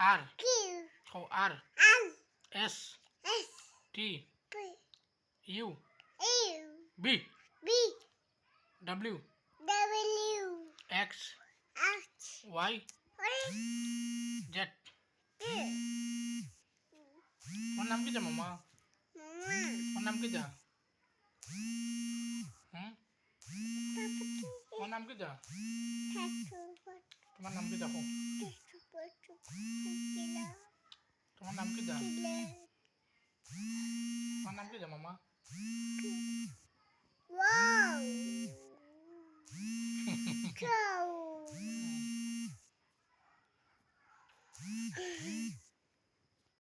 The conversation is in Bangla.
R O R S S. T U U. B B. W W. X Y Y. Z Z. তোমার নাম কি যা মামা Mama তোমার নাম কি যা হুম তোমার নাম কি যা তোমার নাম কি দেখো তোমার নাম কি যা তোমার নাম কি যা মামা Cow.